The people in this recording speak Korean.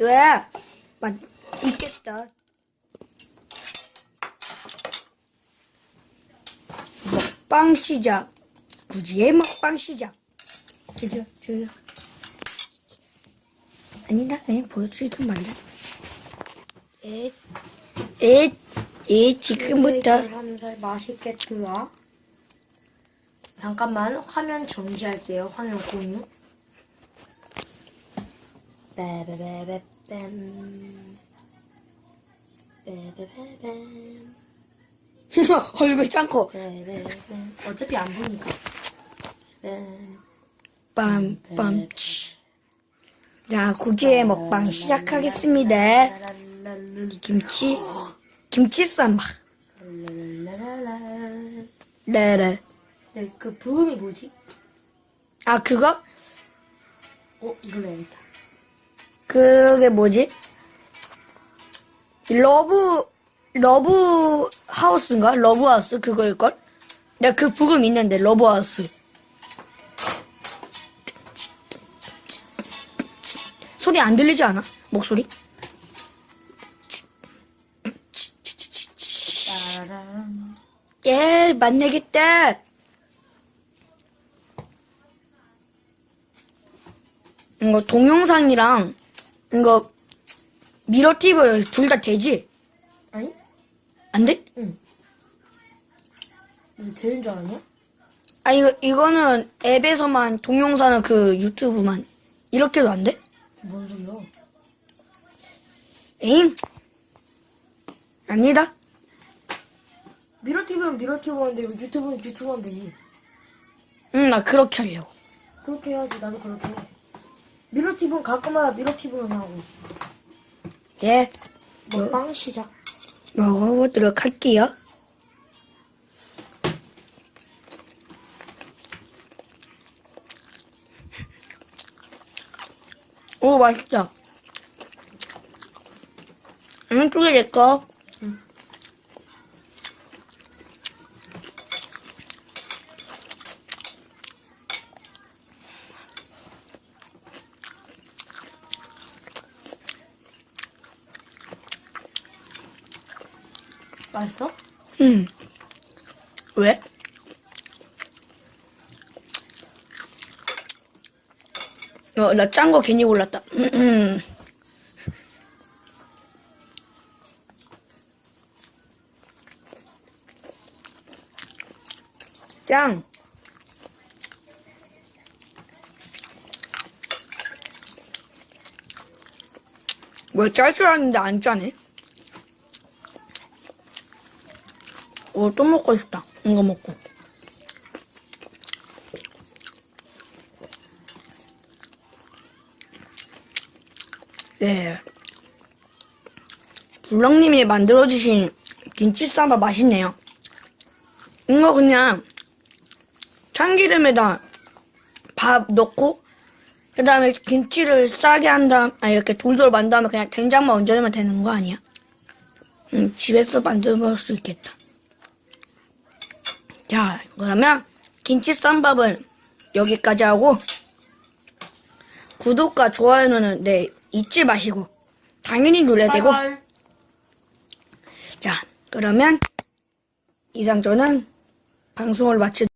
왜? 맛 있겠다. 먹방 시작. 구지의 먹방 시작. 저기요, 저기요. 아니다, 그냥 보여주기만 만들. 에, 에, 에, 지금부터. 계란살 맛있겠더라. 잠깐만 화면 정지할게요. 화면 공유. 빼빼빼빼 뺨. 빼빼빼 얼굴 짱코. 어차피 안 보니까. 빼. 빰, 치. 자, 구기의 먹방 시작하겠습니다. 김치, 김치. 라라라라라. 네네. 네, 그 부음이 뭐지? 아, 그거? 어, 이걸로 해야겠다. 그게 뭐지? 러브, 러브 하우스인가? 러브 하우스? 그거일 걸? 내가 그 부금 있는데, 러브 하우스. 소리 안 들리지 않아? 목소리? 예, 만나겠다. 이거 동영상이랑 이거 미러티브 둘 다 되지? 아니? 안 돼? 이거 되는 줄 알았냐? 아 이거 이거는 앱에서만 동영상은 그 유튜브만 이렇게도 안 돼? 뭔 소리야? 에잉? 아니다. 미러티브는 미러티브인데 유튜브는 유튜브는 되지. 응, 나 그렇게 하려고. 그렇게 해야지. 나도 그렇게 해. 미러티브는 가끔마다 미러티브는 하고. 예, 먹방 시작. 먹어보도록 할게요. 오, 맛있다. 왼쪽에 내 거. 맛있어? 응. 왜? 어, 나 짠 거 괜히 골랐다. 짱. 뭐짤줄 알았는데 안 짜네. 오, 또 먹고 싶다. 이거 먹고. 네. 불렁님이 만들어주신 김치쌈밥 맛있네요. 이거 그냥 참기름에다 밥 넣고 그 다음에 김치를 싸게 한 다음, 아, 이렇게 돌돌 만 다음에 그냥 된장만 얹어주면 되는 거 아니야? 음, 집에서 만들어 먹을 수 있겠다. 자, 그러면 김치 쌈밥은 여기까지 하고 구독과 좋아요는 네 잊지 마시고 당연히 눌러야 되고. 자, 그러면 이상 저는 방송을 마치